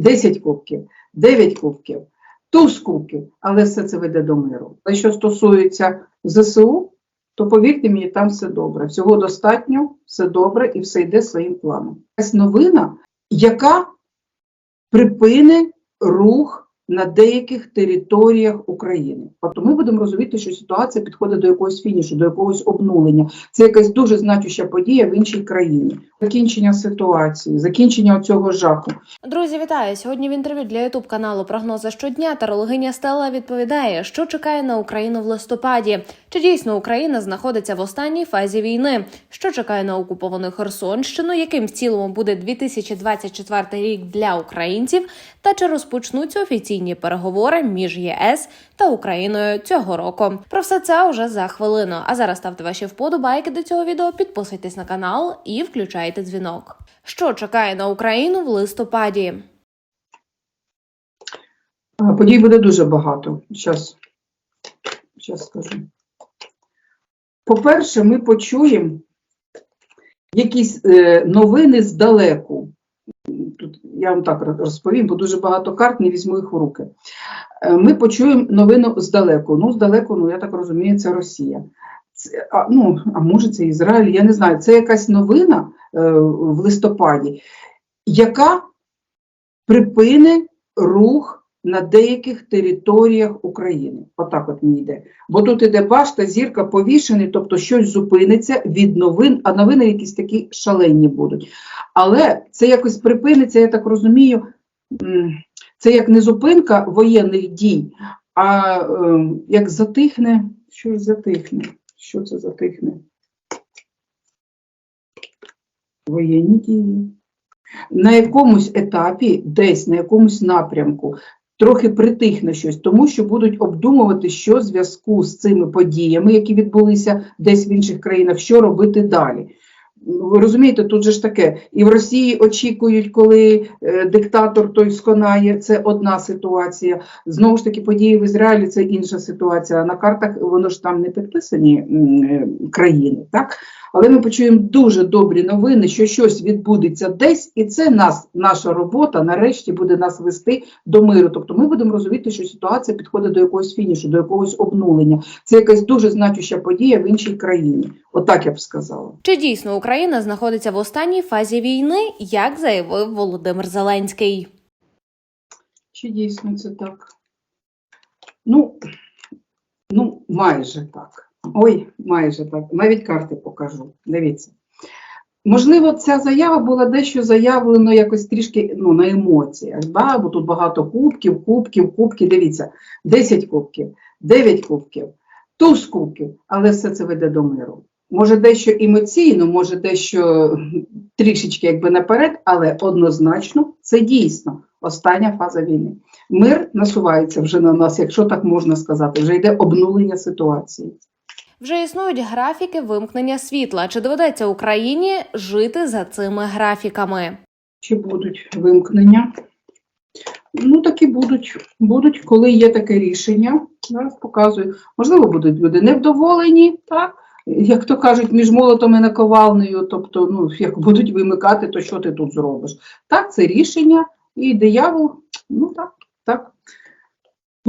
10 кубків, 9 кубків, туз кубків, але все це веде до миру. Але що стосується ЗСУ, то повірте мені, там все добре. Всього достатньо, все добре і все йде своїм планом. Якась новина, яка припинить рух на деяких територіях України. Тобто ми будемо розуміти, що ситуація підходить до якогось фінішу, до якогось обнулення. Це якась дуже значуща подія в іншій країні. Закінчення ситуації, закінчення цього жаху. Друзі, вітаю! Сьогодні в інтерв'ю для ютуб каналу Прогнози щодня тарологиня Стелла відповідає, що чекає на Україну в листопаді. Чи дійсно Україна знаходиться в останній фазі війни? Що чекає на окуповану Херсонщину? Яким в цілому буде 2024 рік для українців? Та чи розпочнуться офіційні переговори між ЄС та Україною цього року? Про все це уже за хвилину. А зараз ставте ваші вподобайки до цього відео, підписуйтесь на канал і включайте дзвінок. Що чекає на Україну в листопаді? Подій буде дуже багато. Щас, щас скажу. По-перше, ми почуємо якісь е, новини здалеку. Тут я вам так розповім, бо дуже багато карт, не візьму їх у руки. Е, Ми почуємо новину здалеку. Ну, здалеку, ну я так розумію, це Росія. Це, а, ну, а може це Ізраїль, я не знаю. Це якась новина е, в листопаді, яка припини рух на деяких територіях України. Отак от мені йде. Бо тут іде башта, зірка повішений, тобто щось зупиниться від новин, а новини якісь такі шалені будуть. Але це якось припиниться, я так розумію, це як не зупинка воєнних дій, а е, як затихне, що ж затихне? Що це затихне? Воєнні дії. На якомусь етапі, десь на якомусь напрямку, трохи притихне щось, тому що будуть обдумувати, що в зв'язку з цими подіями, які відбулися десь в інших країнах, що робити далі. Ви розумієте, тут же ж таке, і в Росії очікують, коли е, диктатор той сконає, це одна ситуація. Знову ж таки, події в Ізраїлі це інша ситуація. А на картах воно ж там не підписані м, е, країни, так? Але ми почуємо дуже добрі новини, що щось відбудеться десь, і це нас, наша робота нарешті буде нас вести до миру. Тобто ми будемо розуміти, що ситуація підходить до якогось фінішу, до якогось обнулення. Це якась дуже значуща подія в іншій країні. Отак я б сказала. Чи дійсно Україна знаходиться в останній фазі війни, як заявив Володимир Зеленський? Чи дійсно це так? Ну, ну, майже так. Ой, майже так. Навіть карти покажу. Дивіться. Можливо, ця заява була дещо заявлено якось трішки ну, на емоціях, да? бо тут багато кубків, кубків, кубків. Дивіться, 10 кубків, 9 кубків, туз кубків, але все це веде до миру. Може, дещо емоційно, може дещо трішечки якби наперед, але однозначно це дійсно остання фаза війни. Мир насувається вже на нас, якщо так можна сказати, вже йде обнулення ситуації. Вже існують графіки вимкнення світла. Чи доведеться Україні жити за цими графіками? Чи будуть вимкнення? Ну, такі будуть. Будуть, коли є таке рішення. Зараз показую. Можливо, будуть люди невдоволені, так? Як то кажуть, між молотом і наковалнею, тобто, ну, як будуть вимикати, то що ти тут зробиш? Так, це рішення, і диявол, ну так, так.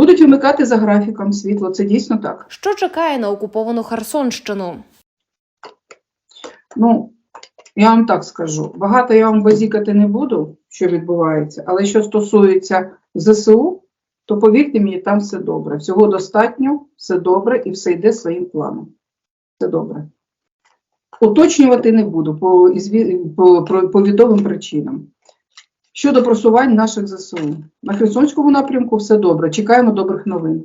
Будуть вимикати за графіком світло, це дійсно так. Що чекає на окуповану Херсонщину? Ну, я вам так скажу. Багато я вам базікати не буду, що відбувається, але що стосується ЗСУ, то повірте мені, там все добре. Всього достатньо, все добре і все йде своїм планом. Все добре. Уточнювати не буду по, по, по, по відомим причинам. Щодо просувань наших ЗСУ. На Херсонському напрямку все добре. Чекаємо добрих новин.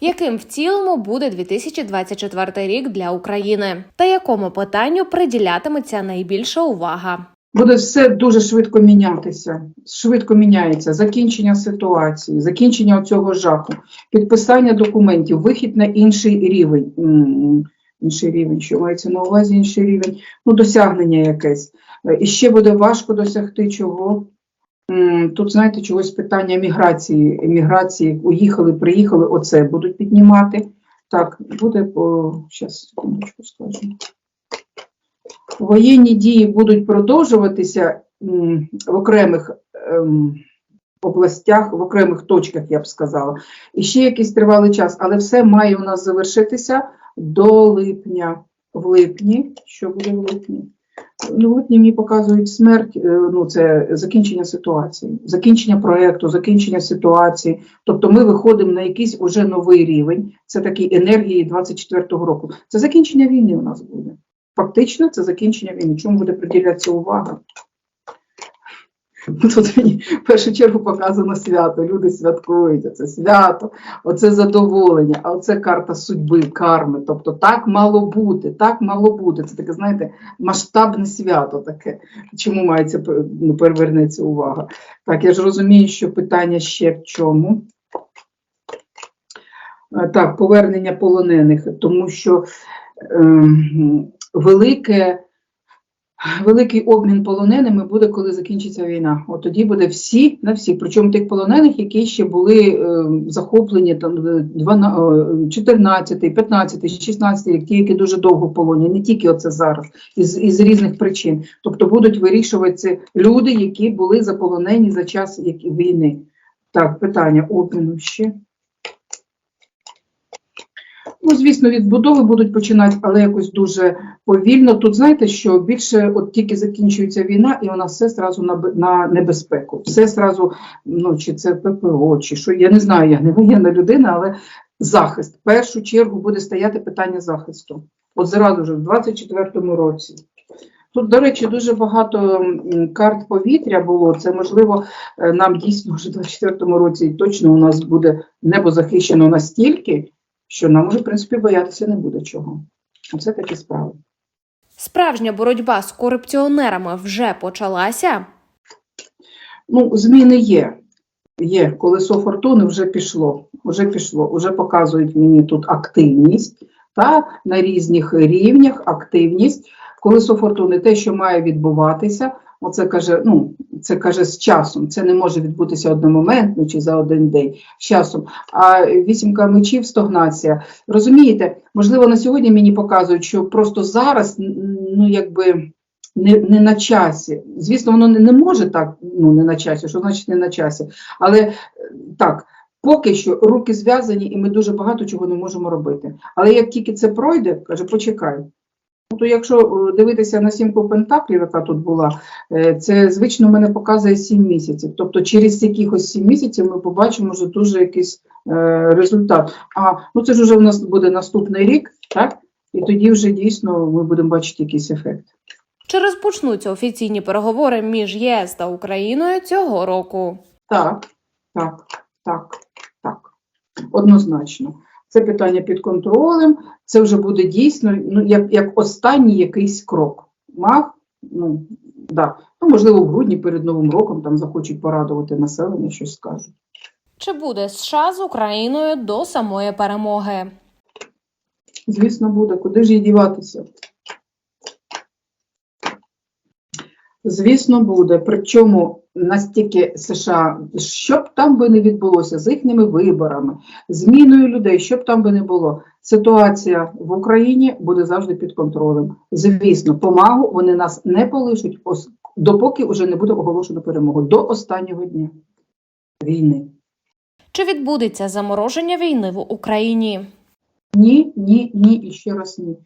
Яким в цілому буде 2024 рік для України? Та якому питанню приділятиметься найбільша увага? Буде все дуже швидко мінятися. Швидко міняється закінчення ситуації, закінчення цього жаху, підписання документів, вихід на інший рівень. Інший рівень, що мається на увазі інший рівень, ну, досягнення якесь. Е, І ще буде важко досягти чого. Тут, знаєте, чогось питання міграції. Еміграції, уїхали, приїхали, оце будуть піднімати. Так, буде по. Зараз, секундочку скажу. Воєнні дії будуть продовжуватися в окремих ем, областях, в окремих точках, я б сказала. І ще якийсь тривалий час, але все має у нас завершитися до липня. В липні, що буде в липні? Ну, липні мені показують смерть, е, ну це закінчення ситуації, закінчення проєкту, закінчення ситуації. Тобто ми виходимо на якийсь уже новий рівень. Це такі енергії 24-го року. Це закінчення війни у нас буде. Фактично, це закінчення війни. Чому буде приділятися увага? Тут мені в першу чергу показано свято. Люди святкують, оце свято, оце задоволення, а оце карта судьби, карми. Тобто так мало бути, так мало бути. Це таке, знаєте, масштабне свято таке. Чому мається ну, перевернеться увага? Так, я ж розумію, що питання ще в чому. Е, Так, повернення полонених, тому що ем, велике. Великий обмін полоненими буде, коли закінчиться війна. От тоді буде всі на всіх. Причому тих полонених, які ще були е, захоплені там е, 12, 14, 15, 16 рік, ті, які дуже довго в полоні, не тільки оце зараз, із, із різних причин. Тобто будуть вирішуватися люди, які були заполонені за час війни. Так, питання обміну ще. Ну, звісно, відбудови будуть починати, але якось дуже повільно. Тут знаєте, що більше от тільки закінчується війна, і вона все зразу на, на небезпеку. Все зразу, ну чи це ППО, чи що я не знаю, я не воєнна людина, але захист. В першу чергу буде стояти питання захисту. От зразу ж в 24-му році. Тут, до речі, дуже багато карт повітря було. Це можливо е, нам дійсно вже в 24-му році точно у нас буде небо захищено настільки, що нам уже, в принципі, боятися не буде чого. Оце такі справи. Справжня боротьба з корупціонерами вже почалася. Ну, зміни є. Є, колесо фортуни вже пішло, вже пішло, вже показують мені тут активність, та на різних рівнях активність. Колесо фортуни те, що має відбуватися, оце каже, ну, це каже з часом. Це не може відбутися одномоментно чи за один день з часом. А вісімка мечів стогнація. Розумієте, можливо, на сьогодні мені показують, що просто зараз, ну якби не, не на часі. Звісно, воно не, не може так, ну не на часі, що значить не на часі. Але е, так, поки що руки зв'язані, і ми дуже багато чого не можемо робити. Але як тільки це пройде, каже, почекай. Ну, То якщо е, дивитися на сімку пентаклів, яка тут була, е, це звично мене показує 7 місяців. Тобто через якихось 7 місяців ми побачимо вже дуже якийсь е, результат. А ну це ж вже в нас буде наступний рік, так? І тоді вже дійсно ми будемо бачити якийсь ефект. Чи розпочнуться офіційні переговори між єС та Україною цього року? Так, так, так, так. Однозначно. Це питання під контролем. Це вже буде дійсно ну, як, як останній якийсь крок. Маг, ну, да. ну, можливо, в грудні перед Новим роком там захочуть порадувати населення, щось скажуть. Чи буде США з Україною до самої перемоги? Звісно, буде. Куди ж їй діватися? Звісно, буде. Причому настільки США, що б там би не відбулося з їхніми виборами, зміною людей, що б там би не було, ситуація в Україні буде завжди під контролем. Звісно, помагу вони нас не полишуть, допоки вже не буде оголошено перемогу до останнього дня війни. Чи відбудеться замороження війни в Україні? Ні, ні, ні і ще раз ні.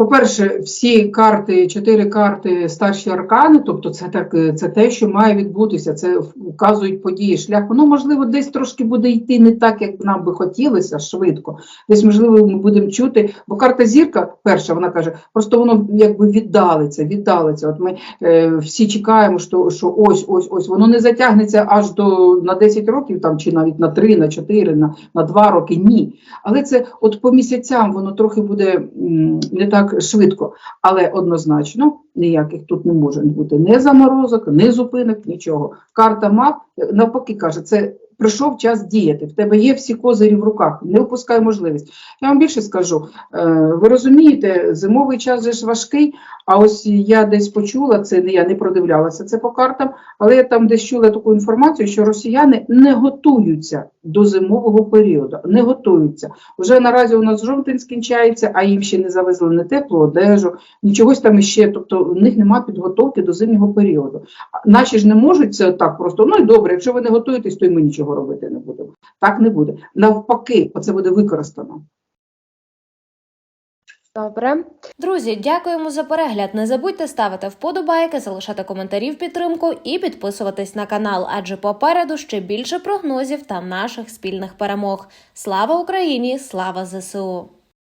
По-перше, всі карти, чотири карти старші аркани, тобто це так, це те, що має відбутися, це вказують події, шлях. Воно, можливо, десь трошки буде йти не так, як нам би хотілося, швидко. Десь, можливо, ми будемо чути, бо карта зірка, перша, вона каже, просто воно якби віддалиться, віддалиться. От ми е, всі чекаємо, що, що ось, ось, ось, воно не затягнеться аж до на 10 років, там, чи навіть на 3, на 4, на, на 2 роки, ні. Але це от по місяцям воно трохи буде м, не так швидко, але однозначно ніяких тут не може бути ні заморозок, ні зупинок, нічого. Карта мав навпаки каже, це прийшов час діяти. В тебе є всі козирі в руках, не впускай можливість. Я вам більше скажу. Е, ви розумієте, зимовий час же ж важкий. А ось я десь почула це, я не продивлялася це по картам, але я там десь чула таку інформацію, що росіяни не готуються до зимового періоду. Не готуються. Вже наразі у нас жовтень скінчається, а їм ще не завезли не теплу одежу, нічогось там іще. Тобто у них немає підготовки до зимнього періоду. Наші ж не можуть це так просто. Ну і добре, якщо ви не готуєтесь, то й ми нічого робити не будемо. Так не буде. Навпаки, оце буде використано. Добре. Друзі, дякуємо за перегляд. Не забудьте ставити вподобайки, залишати коментарі в підтримку і підписуватись на канал, адже попереду ще більше прогнозів та наших спільних перемог. Слава Україні! Слава ЗСУ!